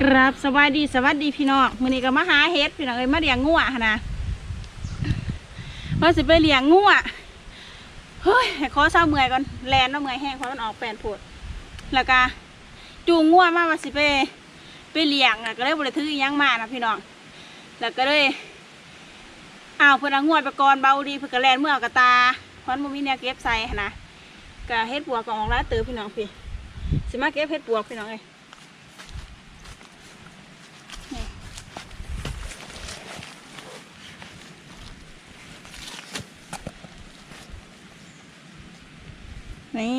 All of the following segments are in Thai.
กราบสวัสดีสวัสดีพี่น้องมื้อนี้ก็มาหาเฮ็ดพี่น้องเอ้ยมาเลี้ยงงัวหั่นนะว่าสิไปเลี้ยงงัวเฮ้ยขอเศร้าเมื่อยก่อนแลนว่าเมื่อยแห้งเพราะมันออกแปลนผดแล้วก็จูงงัวมาว่าสิไปไปเลี้ยงอะก็เลยบ่ได้ถืออิหยังมานะพี่น้องแล้วก็เลยอ้าวเพิ่นเอางัวไปก่อนเบาดีเพิ่นก็แลนเมื่อเอากระตาเพราะมันมีแนวเก็บใส่นะก็เฮ็ดปวกก็ออกหลายเติบพี่น้องพี่สิมาเก็บเฮ็ดปวกพี่น้องเอ้ย นี่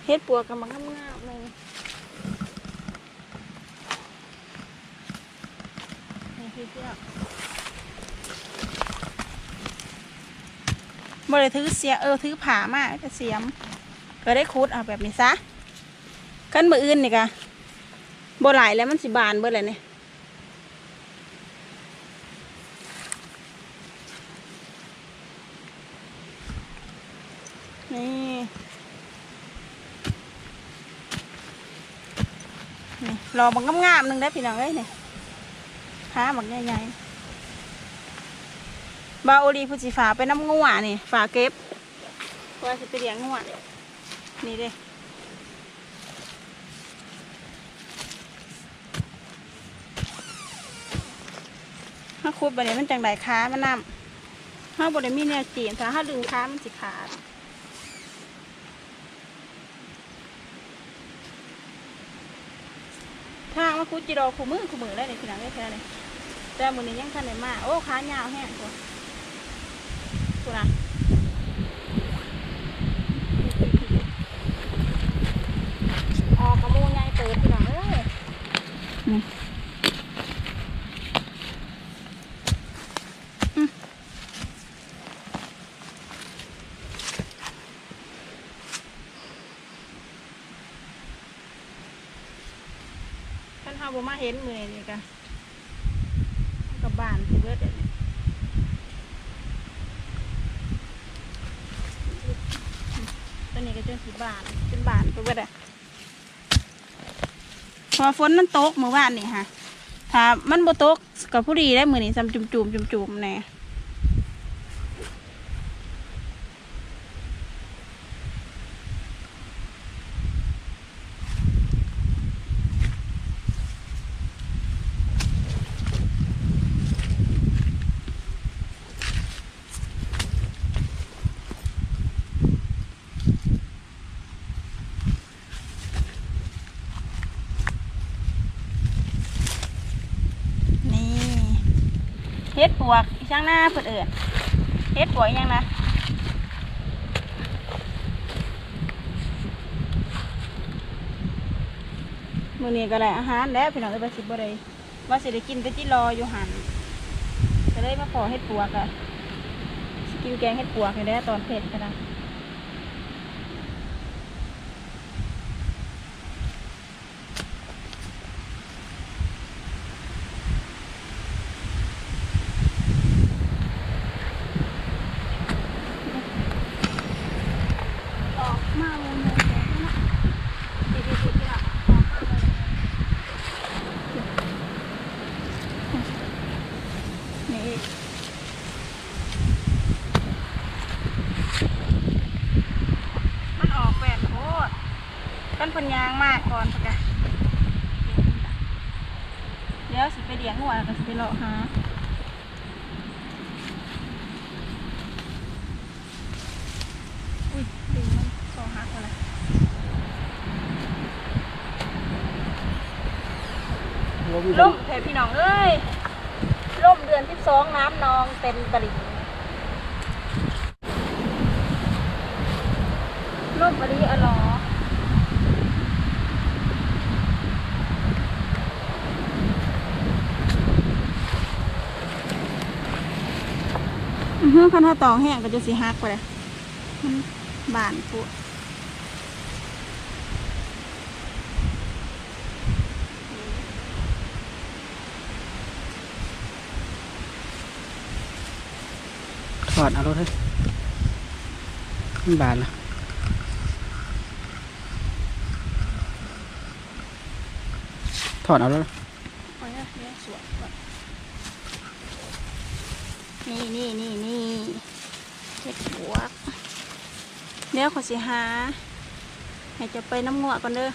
เฮ็ดปัวกำลังงามๆเลยนี่พี่เที่ยวบ่ได้ถือเสียเออถือผ่ามาก็เสียม ก็ได้คุดเอาแบบนี้ซะกันมืออื่นนี่กะบ่หลายแล้วมันสิบานเบิดเลยเนี่ยนี่ นี่รอบังงามๆหนึ่งได้พี่น้องเอ้ยนี่ขาบักใหญ่ๆบาโอลีผู้สิฝาไปน้ำงัวนี่ฝาเก็บว่าสิไปเลี้ยงงัวนี่เด้ถ้าคุดไปเนี่ยมันจังไดค้ามันนำถ้าบริมีแนวจีนถ้าถ้าดึงค้ามันสิขาด ทางมาคุดจิโรคู่มือคู่มือได้เลยทีหลังได้แค่เลยแต่มือนี้ยังทันได้มาโอ้ขายาวแห้งตัวกูนะออกกระมูใหญ่เติบทีหลังเลยนี่อืมท่านเฮา บ่มาเห็นมือนี่กะกับบ้านที่เบิดเดี๋ยวนี้ตัวนี้ก็จนสิบานเป็นบานไปเบิดอะพอฝนมันตกเมื่อวานนี่ค่ะถ้ามันบ่ตกกับผู้ดีได้มือนี่ซ้ำจุ่มจุ่มจุ่มจุ่มๆแน่เฮ็ดปวกอีช่างหน้าเพิ่นเอิ้นเฮ็ดปวกยังนะมื้อนี้ก็ได้อาหารแล้วพี่น้องเอ้ยว่าสิบ่ได้ว่าสิได้กินแต่ที่รออยู่หันก็เลยมาขอเฮ็ดปวกอะสิกินแกงเฮ็ดปวกนี่แหละตอนเผ็ดก็ได้ ออกมาเลยนะดีดีดีดีอะออกมาเลยนี่ มันออกแบบโคตรกันพันยางมากก่อนปะกะเดี๋ยวสิไปเลี้ยงหัวแล้วก็สิไปเลาะหาอุ้ยดึงมันคอหักเลยล่มแผ่พี่น้องเอ้ยล่มเดื อนที่สองน้ำนองเต็มตลิ่งล่มบรีอะหรออือฮึคันถ้าตองแห้งก็จะสีหักไปเลยบานปุ๊ ถ อดเอารถให้มันบานละอดเอาเลยเอาเนี่ยเนี่ยสวยก่อนนี่นี่นี่นี่เห็ดบวกเดี๋ยวขอสิหา ให้จะไปน้ำงวก่อนเด้อ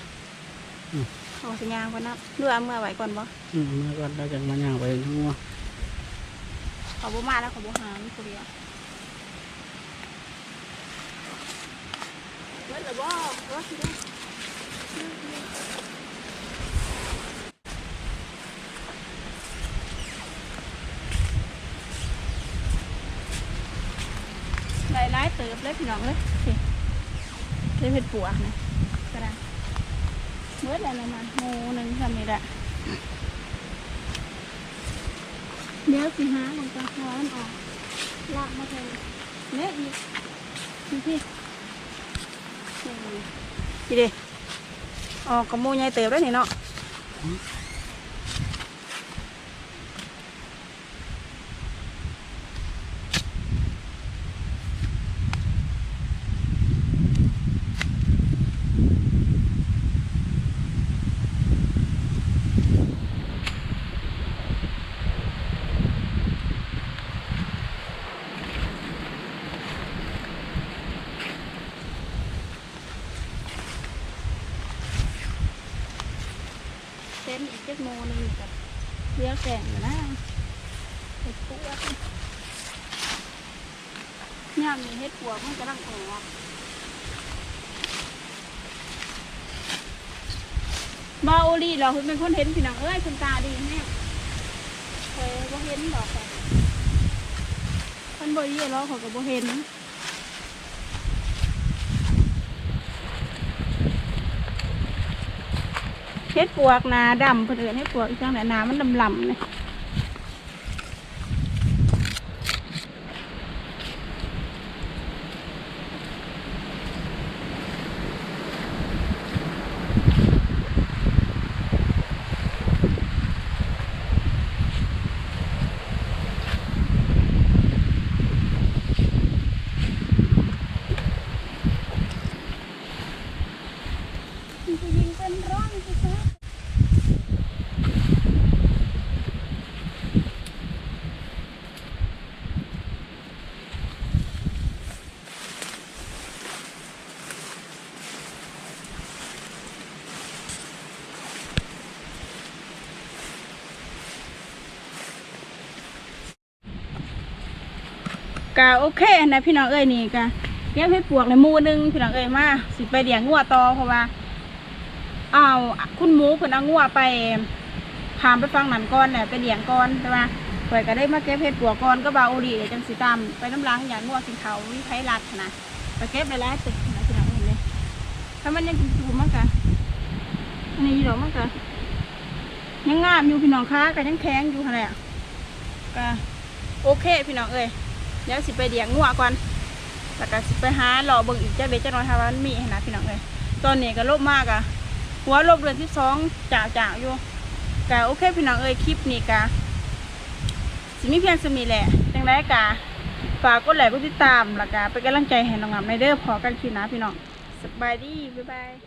อเอาสิยางก่อนนะดูเอาเมื่อไหวก่อนบ่อืมเมื่อก่อนเราจะมาย่างไปทั้งงัวขอบ่มาแล้วขอบ่หามีคนเดียวเบิดแล้วบ่ว่าสิได้หลายหลายเติบเลยพี่น้องเลยสิเลยเผ็ดปัวนะก็ได้เมื่อไรประมาณโมหนึ่งทำนี่แหละเดี๋ยวสิหามันจะหามันออกลากมาเลยเละอีกนี่พี่ นี่เดิออกกระมูใหญ่เติบได้วนี่เนาะ เส้นอีกเจ็ดโมนึงกับเลี้ยวแกงอยู่นะเห็ดปวกย่ามมีเห็ดปวกมันกำลังออกบาโอลีเราคุณเป็นคนเห็นพี่น้องเอ้ยคุณตาดีแม่เคยบ่เห็นดอกค่ะคนบ่ยี่เราเขาก็บ่เห็น เฮ็ดปวกนาดำเพื่นเอนให้ปวกอีกจังไหนนามันดำลำเนี่ยมันจะยิงเป็นร่องสิคะ กะโอเคนะพี่น้องเอ้ยนี่กะเก็บให้ปวกในมูนึงพี่น้องเอ้ยมาสิไปเลี้ยงงัวต่อเพราะว่าเอาคุณหมูเพิ่นเอางัวไปพามไปฟังหนันก่อนแหละไปเลี้ยงก่อนใช่ปะข่อยก็ได้มาเก็บเห็ดปวกก่อนก็บาโอดีเดี๋ยวจังสิตามไปน้ำล้างอย่างงัวกินเขาวิไพรัดนะไปเก็บไปแล้วตินะพี่น้องเอ้ยเลยถ้ามันยังกินสูมากกะอันนี้ดอกมากกะยังงามอยู่พี่น้องค้าก็ยังแข็งอยู่หั่นแหละก็โอเคพี่น้องเอ้ย เดี๋ยวสิไปเดียงงัวก่อนแล้วก็สิไปหาหล่อเบิ่งอีกจักเด็กจักน้อยถ้าว่ามันมีให้นะพี่น้องเอ้ยตอนนี้ก็ลบมากอะหัวลบเดือนที่สองจ่าจ่าอยู่ก็โอเคพี่น้องเอ้ยคลิปนี้กะสิมีเพียงสมีแหละจังไรกะฝากกดไลค์กดติดตามแล้วก็เป็นกำลังใจให้น้องงามในเด้อพอกันคลิปนะพี่น้องสบายดีบ๊ายบาย